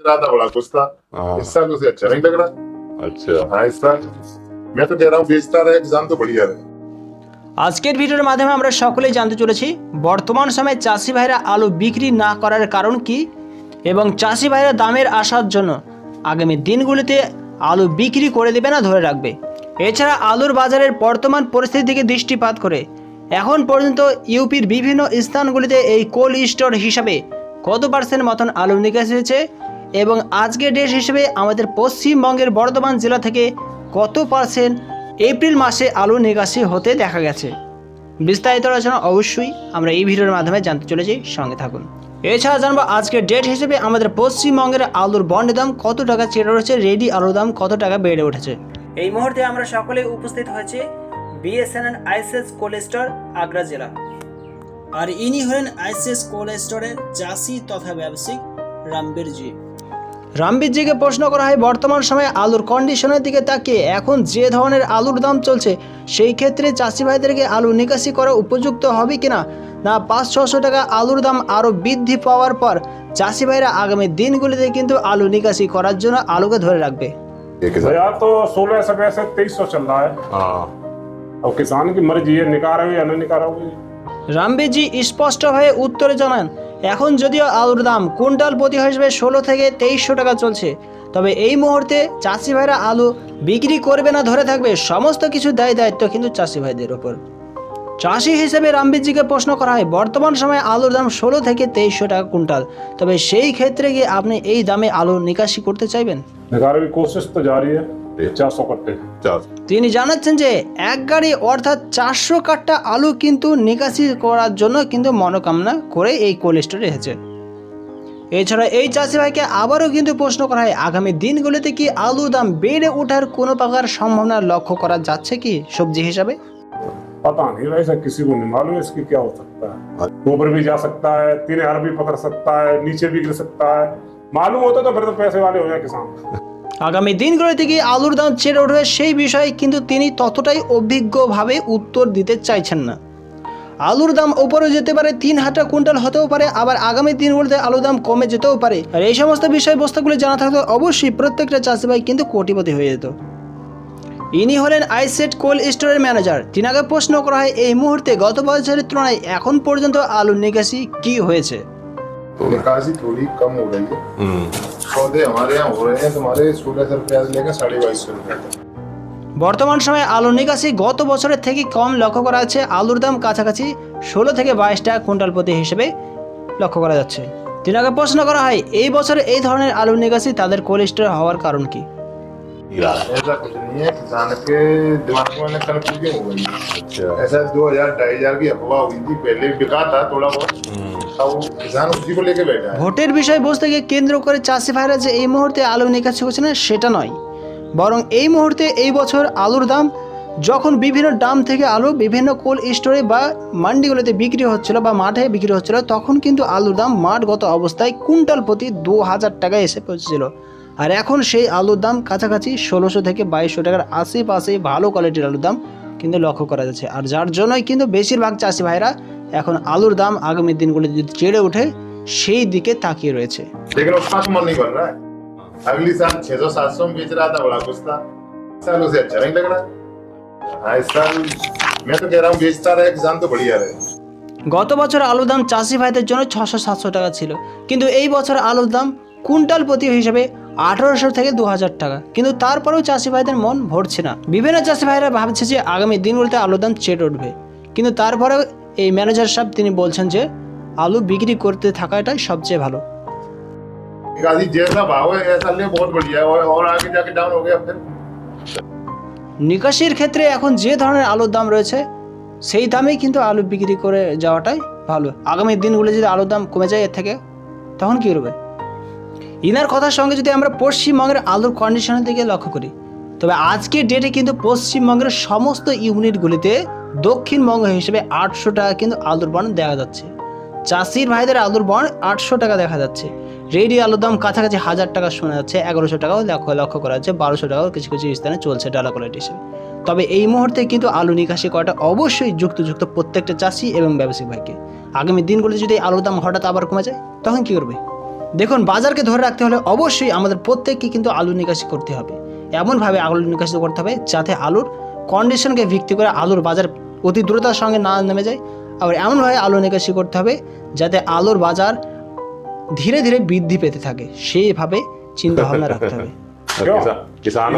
रहा था बड़ा कुछ था हाँ इस साल उसे अच्छा नहीं लग रहा अच्छा हाँ इस साल मैं तो कह रहा हूँ बेचता रहे एग्जाम तो बढ़िया रहे আজকের ভিডিওর মাধ্যমে আমরা সকলেই জানতে চলেছি বর্তমান সময়ে চাষি ভাইরা আলু বিক্রি না করার কারণ কি এবং চাষি ভাইরা দামের আসার জন্য আগামী দিনগুলিতে আলু বিক্রি করে দেবে না ধরে রাখবে এছাড়া আলুর বাজারের বর্তমান পরিস্থিতির দিকে দৃষ্টিপাত করে এখন পর্যন্ত ইউপির বিভিন্ন স্থানগুলিতে এই কোল্ড স্টোর হিসাবে কত পার্সেন্ট মতন আলু নিকাশি হয়েছে এবং আজকের ডেট হিসেবে আমাদের পশ্চিমবঙ্গের বর্ধমান জেলা থেকে কত পার্সেন্ট এপ্রিল মাসে আলু নিকাশি হতে দেখা গেছে? বিস্তারিত আলোচনা অবশ্যই আমরা এই ভিডিওর মাধ্যমে জানতে চলেছি, সঙ্গে থাকুন। এছাড়া জানব আজকের ডেট হিসেবে আমাদের পশ্চিমবঙ্গের আলুর বন্ডের দাম কত টাকা চেড়ে রয়েছে রেডি আলুর দাম কত টাকা বেড়ে উঠেছে? এই মুহূর্তে আমরা সকলে উপস্থিত হয়েছে বিএসএনএল আইসিএস কোলেস্টর আগ্রা জেলা। আর ইনি হলেন আইসিএস কোলেস্টরের চাষি তথা ব্যবসায়িক রামবীরজি। রামবীরজিকে প্রশ্ন করা হয় বর্তমান সময়ে আলুর কন্ডিশনের দিকে তাকিয়ে এখন যে ধরনের আলুর দাম চলছে সেই ক্ষেত্রে চাষি ভাইদেরকে আলু নিকাশি করা উপযুক্ত হবে কিনা না পাঁচ ছশো টাকা আলুর দাম আরও বৃদ্ধি পাওয়ার পর চাষি ভাইরা আগামী দিনগুলিতে কিন্তু আলু নিকাশি করার জন্য আলুকে ধরে রাখবে एक हजार बाजार तो सोलह से वैसे तेईस सौ चल रहा है हाँ अब किसान की मर्जी है निकाल हो या न निकाल हो রামবীরজি স্পষ্টভাবে উত্তরে জানান এখন যদিও আলুর দাম কুইন্টাল প্রতি হিসেবে ষোলো থেকে তেইশশো টাকা চলছে, তবে এই মুহূর্তে চাষি ভাইরা আলু বিক্রি করবে না, ধরে থাকবে সমস্ত কিছু দায় দায়িত্ব কিন্তু চাষি ভাইদের ওপর। চাষি হিসেবে রামবীরজিকে প্রশ্ন করা হয়, বর্তমান সময়ে আলুর দাম ষোলো থেকে তেইশশো টাকা কুইন্টাল, তবে সেই ক্ষেত্রে গিয়ে আপনি এই দামে আলু নিকাশি করতে চাইবেন? কোশিশ তো জারি হ্যাঁ जारी है पचास सौ कट्टे चार তিনি জানাচ্ছেন যে এক গাড়ি অর্থাৎ চারশো কাঠটা আলু কিন্তু নিকাশি করার জন্য কিন্তু মনোকামনা করে এই কোল্ড স্টোরে এসেছে এছাড়া এই চাষি ভাইকে আবারও কিন্তু প্রশ্ন করা হয় আগামী দিনগুলিতে কি আলুর দাম বেড়ে ওঠার কোনো প্রকার সম্ভাবনা লক্ষ্য করা যাচ্ছে কি সবজি হিসাবে पता नहीं वैसा किसी को नहीं मालूम इसकी क्या हो सकता है ऊपर भी जा सकता है तीन हजार भी पकड़ सकता है नीचे भी गिर सकता है मालूम होता तो फिर तो पैसे वाले हो जाए किसान আগামী দিনগুলোতে কি আলুর দাম ছেড়ে উঠবে সেই বিষয়ে কিন্তু তিনি ততটাই অভিজ্ঞভাবে উত্তর দিতে চাইছেন না। আলুর দাম ওপরে যেতে পারে তিন হাজার কুইন্টাল হতেও পারে আবার আগামী দিনগুলোতে আলুর দাম কমে যেতেও পারে। আর এই সমস্ত বিষয়বস্তুগুলি জানা থাকলে অবশ্যই প্রত্যেকটা চাষিভাই কিন্তু কোটিপতি হয়ে যেত। ইনি হলেন আইসেট কোল্ড স্টোরের ম্যানেজার। তিনাকে প্রশ্ন করা হয় এই মুহূর্তে গত বছরের তুলনায় এখন পর্যন্ত আলুর নিকাশি কি হয়েছে? है हम्म पौधे हमारे यहाँ हो रहे हैं तुम्हारे सोलह सौ रुपया से लेकर साढ़े बाईस सौ रुपया तक বর্তমান সময়ে আলুর নিকাশি গত বছরের থেকে কম লক্ষ্য করা যাচ্ছে আলুর দাম কাছাকাছি ষোলো থেকে বাইশ টাকা কুইন্টাল প্রতি হিসেবে লক্ষ্য করা যাচ্ছে তিনাকে প্রশ্ন করা হয় এই বছরে এই ধরনের আলুর নিকাশি তাদের কোল্ড স্টোরে হওয়ার কারণ কি हीरा ऐसा कुछ नहीं है किसान के दिमाग में कन्फ्यूजन हो गई है अच्छा ऐसा दो हजार ढाई हजार की अफवाह हुई थी पहले बिका था थोड़ा बहुत ভোটের বিষয়বস্তুকে কেন্দ্র করে চাষি ভাইরা যে এই মুহূর্তে আলু নিকাশি করছে না, সেটা নয়। বরং এই মুহূর্তে এই বছর আলুর দাম যখন বিভিন্ন ডাম থেকে আলু বিভিন্ন কোল্ড স্টোরে বা মান্ডিগুলোতে বিক্রি হচ্ছিল বা মাঠে বিক্রি হচ্ছিল, তখন কিন্তু আলুর দাম মাঠগত অবস্থায় কুইন্টাল প্রতি দু হাজার টাকায় এসে পৌঁছেছিল। আর এখন সেই আলুর দাম কাছাকাছি ষোলোশো থেকে বাইশশো টাকার আশেপাশে ভালো কোয়ালিটির আলুর দাম কিন্তু লক্ষ্য করা যাচ্ছে। আর যার জন্যই কিন্তু বেশিরভাগ চাষি ভাইরা এখন আলুর দাম আগামী দিনগুলিতে যদি চেড়ে ওঠে সেই দিকে তাকিয়ে রয়েছে लेकिन उसका तो मन नहीं बन रहा है अगली साल छह सौ सात सौ में बेच रहा था बड़ा कुछ था इस साल उसे अच्छा नहीं लग रहा हाँ इस साल मैं तो कह रहा हूँ बेचता रहे किसान तो बढ़िया रहे গত বছর আলুর দাম চাষি ভাইদের জন্য ছশো সাতশো টাকা ছিল কিন্তু এই বছর আলুর দাম কুইন্টাল প্রতি হিসেবে আঠারোশো থেকে দু হাজার টাকা কিন্তু তারপরেও চাষি ভাইদের মন ভরছে না বিভিন্ন চাষি ভাইরা ভাবছে যে আগামী দিনগুলোতে আলুর দাম চেট উঠবে কিন্তু তারপরেও এই ম্যানেজার সাহেব তিনি বলছেন যে আলু বিক্রি করতে থাকাটাই সবচেয়ে ভালো निकासी जैसा भाव है ऐसा ले बहुत बढ़िया है और, और आगे जाके डाउन हो गया फिर নিকাশির ক্ষেত্রে এখন যে ধরনের আলুর দাম রয়েছে সেই দামেই কিন্তু আলু বিক্রি করে যাওয়াটাই ভালো আগামী দিনগুলো যদি আলুর দাম কমে যায় এর থেকে তখন কী করবে ইনার কথার সঙ্গে যদি আমরা পশ্চিমবঙ্গের আলুর কন্ডিশনের দিকে লক্ষ্য করি তবে আজকের ডেটে কিন্তু পশ্চিমবঙ্গের সমস্ত ইউনিটগুলিতে দক্ষিণবঙ্গ হিসেবে আটশো টাকা কিন্তু আলুর বন দেখা যাচ্ছে। চাষির ভাইদের আলুর বন আটশো টাকা দেখা যাচ্ছে। রেডি আলুর দাম কাছাকাছি হাজার টাকা শোনা যাচ্ছে, এগারোশো টাকাও লক্ষ্য লক্ষ্য করা যাচ্ছে, বারোশো টাকাও কিছু কিছু স্থানে চলছে ডালা কোয়ালিটি হিসেবে তবে এই মুহূর্তে কিন্তু আলু নিকাশি করাটা অবশ্যই যুক্তযুক্ত প্রত্যেকটা চাষি এবং ব্যবসায়িক ভাইকে। আগামী দিনগুলোতে যদি আলুর দাম হঠাৎ আবার কমে যায়, তখন কী করবে? দেখুন, বাজারকে ধরে রাখতে হলে অবশ্যই আমাদের প্রত্যেককে কিন্তু আলু নিকাশি করতে হবে। এমনভাবে আলু নিকাশি করতে হবে যাতে আলুর কন্ডিশনকে ভিত্তি করে আলুর বাজার অতি দ্রুততার সঙ্গে না নেমে যায়। আবার এমনভাবে আলু নিকাশি করতে হবে, যাতে আলুর বাজার ধীরে ধীরে বৃদ্ধি পেতে থাকে। সেইভাবে চিন্তা ভাবনা রাখতে হবে।